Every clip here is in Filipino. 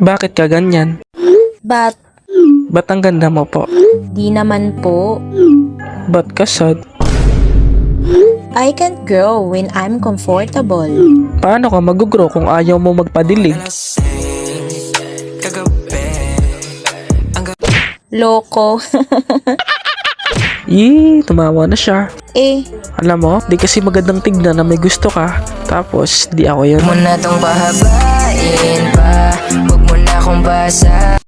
Bakit ka ganyan? But, Ba't ang ganda mo po? di naman po. Ba't ka sad? I can't grow when I'm comfortable. Paano ka mag-grow kung ayaw mo magpadilig? Loko. Yee, tumawa na siya. Eh, Alam mo, di kasi magandang tignan na may gusto ka. Tapos, di ako yun. mo na tong pahabain pa Huwag mo na akong basa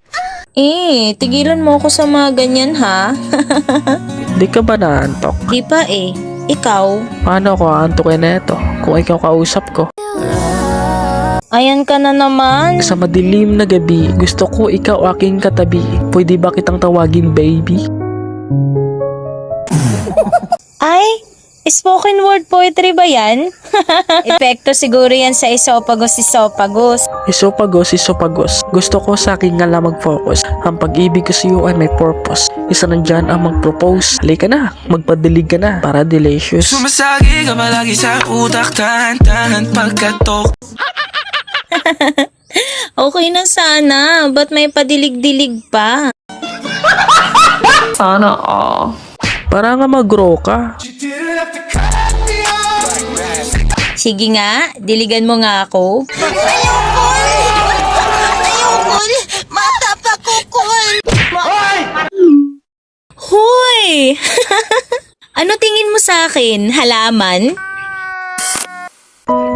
eh, tigilan mo ako sa mga ganyan ha. Di ka ba naantok? Di pa eh. Ikaw, Paano ako aantukin na ito kung ikaw kausap ko? ayan ka na naman. Sa madilim na gabi, gusto ko ikaw aking katabi. Pwede ba kitang tawagin baby? Spoken word poetry ba yan? Epekto siguro yan sa isopagos isopagos. Isopagos, isopagos. Gusto ko sa akin nga lang mag-focus. Ang pag-ibig ko sa iyo ay may purpose. Isa nandyan ang mag-propose. Halika na, magpadilig ka na para delicious. Sumasagi ka palagi sa utak Tahan-tahan pagkatok Okay na sana, ba't may padilig-dilig pa? Para nga mag-grow ka. Sige nga, diligan mo nga ako. Hoy! ano tingin mo sa akin? Halaman?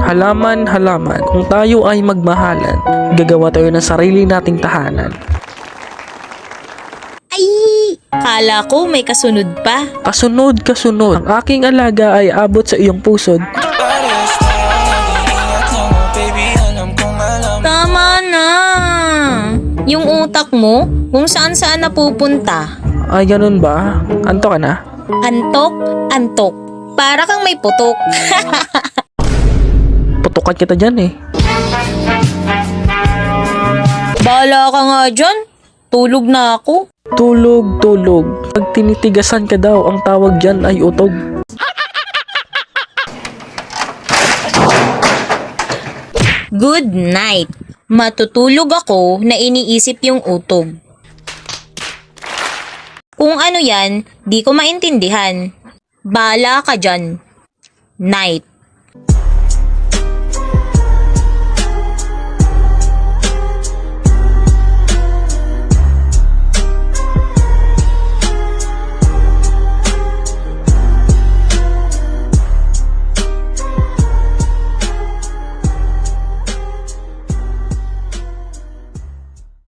Halaman, halaman. Kung tayo ay magmahalan, gagawa tayo ng sarili nating tahanan. Ay! Kala ko may kasunod pa. Kasunod, kasunod. Ang aking alaga ay abot sa iyong pusod. Utak mo, kung saan saan napupunta. Ay, ganun ba? Anto ka na? Antok, antok. Para kang may putok. Putukan kita dyan eh. Bahala ka nga dyan. Tulog na ako. Tulog, tulog. Pag tinitigasan ka daw, ang tawag dyan ay utog. Good night. Matutulog ako na iniisip yung utog. Kung ano yan, di ko maintindihan. Bala ka dyan. Night.